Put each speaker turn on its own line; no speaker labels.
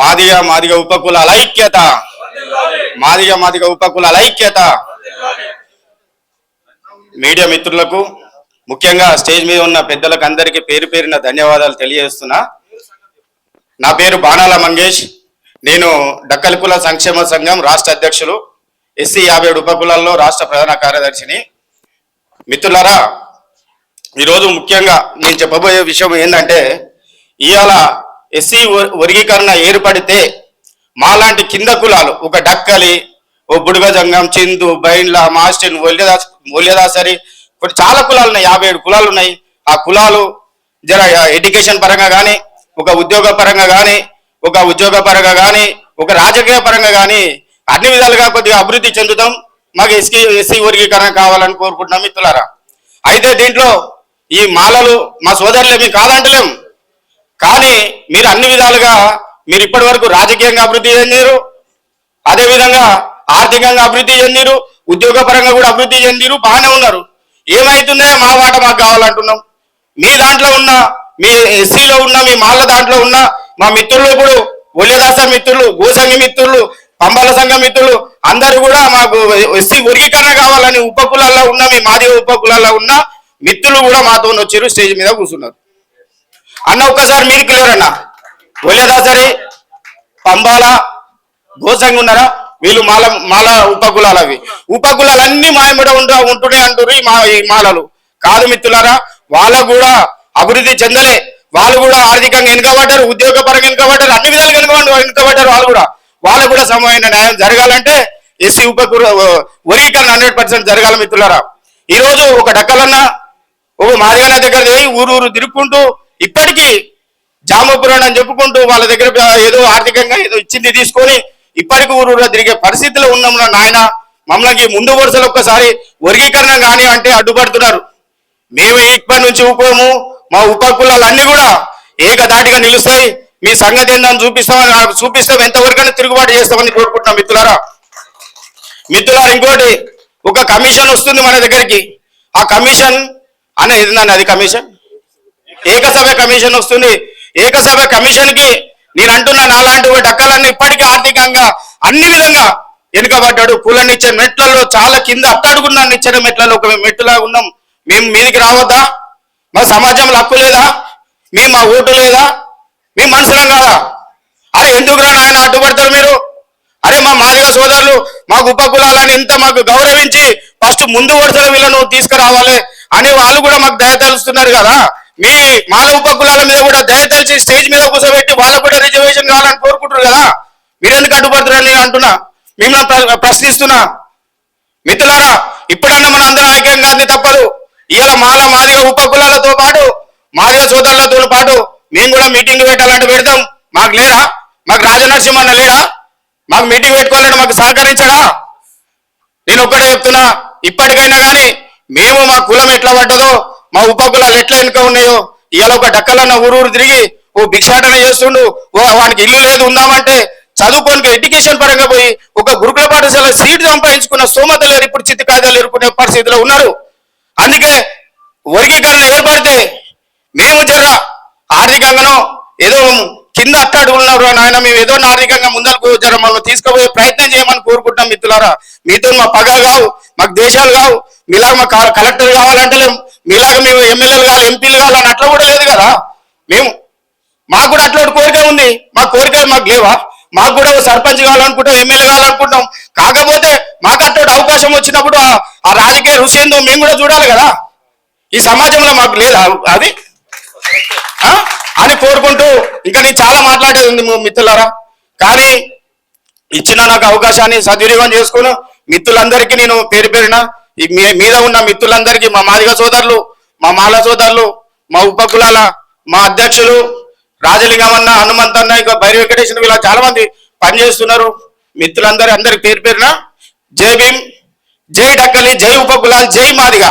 మాదిగ మాదిగ ఉపకులాల ఐక్యత. మాదిగ మాదిగ ఉపకులాల ఐక్యత. మీడియా మిత్రులకు ముఖ్యంగా స్టేజ్ మీద ఉన్న పెద్దలకు అందరికీ పేరు పేరిన ధన్యవాదాలు తెలియజేస్తున్నా. నా పేరు బాణాల మంగేష్. నేను డక్కల కుల సంక్షేమ సంఘం రాష్ట్ర అధ్యక్షులు ఎస్సీ యాభై ఏడు ఉపకులాల్లో రాష్ట్ర ప్రధాన కార్యదర్శిని. మిత్రులారా ఈరోజు ముఖ్యంగా నేను చెప్పబోయే విషయం ఏంటంటే ఇవాళ ఎస్సీ వర్గీకరణ ఏర్పడితే మాలాంటి కింద కులాలు ఒక డక్కలి ఓ బుడుగ జంగం చిందు బైండ్ల మాస్టిన్ ఒల్యదాస్ ఒల్యదాసరి కొన్ని చాలా కులాలు ఉన్నాయి యాభై ఏడు కులాలు ఉన్నాయి ఆ కులాలు జర ఎడ్యుకేషన్ పరంగా కానీ ఒక ఉద్యోగ పరంగా కానీ ఒక ఉద్యోగ పరంగా కానీ ఒక రాజకీయ పరంగా కానీ అన్ని విధాలుగా కొద్దిగా అభివృద్ధి చెందుతాం. మాకు ఎస్సీ ఎస్సీ వర్గీకరణ కావాలని కోరుకుంటున్నాం మిత్రులారా. అయితే దీంట్లో ఈ మాలలు మా సోదరులే మేము కాదంటలేము కానీ మీరు అన్ని విధాలుగా మీరు ఇప్పటి వరకు రాజకీయంగా అభివృద్ధి చెందిరు అదేవిధంగా ఆర్థికంగా అభివృద్ధి చెందిరు ఉద్యోగపరంగా కూడా అభివృద్ధి చెందిరు బాగానే ఉన్నారు. ఏమైతుందే? మా వాట మాకు కావాలంటున్నాం. మీ దాంట్లో ఉన్న మీ ఎస్సీలో ఉన్న మీ మాళ్ళ దాంట్లో ఉన్న మా మిత్రులు ఇప్పుడు ఒలిదాస మిత్రులు గోసంగి మిత్రులు పంబాల సంఘ మిత్రులు అందరూ కూడా మాకు ఎస్సీ వర్గీకరణ కావాలని ఉపకులాల్లో ఉన్న మీ మాదిగ ఉపకులాల్లో ఉన్న మిత్రులు కూడా మాతో వచ్చారు స్టేజ్ మీద కూర్చున్నారు. అన్న ఒక్కసారి మీరు క్లియర్ అన్న. ఒలేదాసరి పంబాల గోసంగి ఉన్నారా? వీళ్ళు మాల మాల ఉపకులాలు అవి ఉపకులాలు అన్ని మాయమడ ఉంట ఉంటున్నాయి అంటారు ఈ మా ఈ మాలలు. కాదు మిత్రులారా వాళ్ళకు కూడా అభివృద్ధి చెందలే. వాళ్ళు కూడా ఆర్థికంగా వెనుకబడ్డారు ఉద్యోగ పరంగా వెనుకబడ్డారు అన్ని విధాలుగా వెనుకబడ్డారు వెనుకబడ్డారు వాళ్ళు కూడా. వాళ్ళకు కూడా సమయమైన న్యాయం జరగాలంటే ఎస్సీ ఉపకుల వర్గీకరణ హండ్రెడ్ పర్సెంట్ జరగాలి మిత్రులారా. ఈ రోజు ఒక డక్కలన్న ఒక మాదిగల దగ్గర పోయి ఊరు ఊరు తిరుక్కుంటూ ఇప్పటికీ జామపురాణం అని చెప్పుకుంటూ వాళ్ళ దగ్గర ఏదో ఆర్థికంగా ఏదో ఇచ్చింది తీసుకొని ఇప్పటికి ఊరు తిరిగే పరిస్థితిలో ఉన్నాము నాయన. మమ్మల్ని ముందు వరుసలో ఒక్కసారి వర్గీకరణ కానీ అంటే అడ్డుపడుతున్నారు. మేము ఇప్పటి నుంచి ఊకోము. మా ఉపకులాలు అన్ని కూడా ఏకదాటిగా నిలుస్తాయి. మీ సంగతి ఏందని చూపిస్తామని చూపిస్తాం ఎంతవరకైనా తిరుగుబాటు చేస్తామని కోరుకుంటున్నాం మిత్రులారా. మిత్రులారా ఇంకోటి ఒక కమిషన్ వస్తుంది మన దగ్గరికి. ఆ కమిషన్ అనే అది కమిషన్? ఏకసభ కమిషన్ వస్తుంది. ఏకసభ కమిషన్కి నేను అంటున్న నాలాంటి డక్కలన్నీ ఇప్పటికీ ఆర్థికంగా అన్ని విధంగా వెనుకబడ్డాడు పూలనిచ్చే మెట్లలో చాలా కింద అట్టడుగున్న నిచ్చిన మెట్లలో ఒక మెట్టులా ఉన్నాం. మేము మీదికి రావద్దా? మా సమాజంలో హక్కు లేదా? మీ మా ఓటు లేదా? మీ మనుషులం కాదా అరే ఎందుకు రా నాయన అడ్డుపడతారు మీరు? అరే మా మాదిగ సోదరులు మాకు ఉపకులాలని ఇంత మాకు గౌరవించి ఫస్ట్ ముందు వరుసలో వీళ్ళను తీసుకురావాలి అని వాళ్ళు కూడా మాకు దయ తలుస్తున్నారు కదా. మీ మాల ఉపకులాల మీద కూడా దయ స్టేజ్ మీద కూర్చోబెట్టి వాళ్ళకు కూడా రిజర్వేషన్ కావాలని కోరుకుంటారు కదా? మీరెందుకు అడ్డుపడుతున్నారు నేను అంటున్నా. మిమ్మల్ని ప్ర- ప్రశ్నిస్తున్నా. మిత్రులారా ఇప్పుడన్నా మన అందరం ఐక్యం అంది తప్పదు ఇవాళ మాల మాదిగ ఉపకులాలతో పాటు మాదిగ సోదరులతో పాటు మేము కూడా మీటింగ్ పెట్టాలంటే పెడతాం. మాకు లేరా? మాకు రాజనరసింహన్న లేడా? మాకు మీటింగ్ పెట్టుకోలేడు మాకు సహకరించడా? నేను ఒక్కడే చెప్తున్నా. ఇప్పటికైనా కానీ మేము మా కులం ఎట్లా పడ్డదో మా ఉపకులాలు ఎట్లా వెనుక ఉన్నాయో? ఇవాళ ఒక డక్కలన్న ఊరూరు తిరిగి ఓ భిక్షాటన చేస్తుండు ఓ వానికి ఇల్లు లేదు ఉందామంటే చదువుకోనికి ఎడ్యుకేషన్ పరంగా పోయి ఒక గురుకుల పాఠశాల సీట్ సంపాదించుకున్న సోమత లేరు ఇప్పుడు చిత్తి కాయిదాలు ఎరుకునే పరిస్థితిలో ఉన్నారు. అందుకే వర్గీకరణ ఏర్పడితే మేము జర ఆర్థికంగానో ఏదో కింద అట్టాడు ఉన్నారు నాయన మేము ఏదో ఆర్థికంగా ముందరకు జర మనం తీసుకుపోయే ప్రయత్నం చేయమని కోరుకుంటున్నాం మిత్రులారా. మీతో మా పగలు కావు మాకు దేశాలు కావు మీలాగా మా కలెక్టర్ కావాలంటలేం. మీలాగా మేము ఎమ్మెల్యేలు కావాలి ఎంపీలు కావాలని అట్లా కూడా లేదు కదా. మేము మాకు కూడా అట్లాంటి కోరిక ఉంది. మా కోరికలు మాకు లేవా? మాకు కూడా సర్పంచ్ కావాలనుకుంటాం ఎమ్మెల్యే కావాలనుకుంటాం. కాకపోతే మాకు అట్లాంటి అవకాశం వచ్చినప్పుడు ఆ- రాజకీయ రుచి ఏందో మేము కూడా చూడాలి కదా. ఈ సమాజంలో మాకు లేదా అది? అని కోరుకుంటూ ఇంకా నేను చాలా మాట్లాడేది ఉంది మిత్రులారా. కానీ ఇచ్చిన నాకు అవకాశాన్ని సద్వినియోగం చేసుకుని మిత్రులందరికీ నేను పేరు పేరున ఈ మీ- మీద ఉన్న మిత్రులందరికీ మా మాదిగ సోదరులు మా మాల సోదరులు మా ఉపకులాల మా అధ్యక్షులు రాజలింగం అన్న హనుమంత్ ఇంకా భైర వెంకటేశ్వర ఇలా చాలా మంది పనిచేస్తున్నారు. మిత్రులందరూ అందరి పేరు పేరున జై భీమ్ జై డక్కలి జై ఉపకులాల్ జై మాదిగ.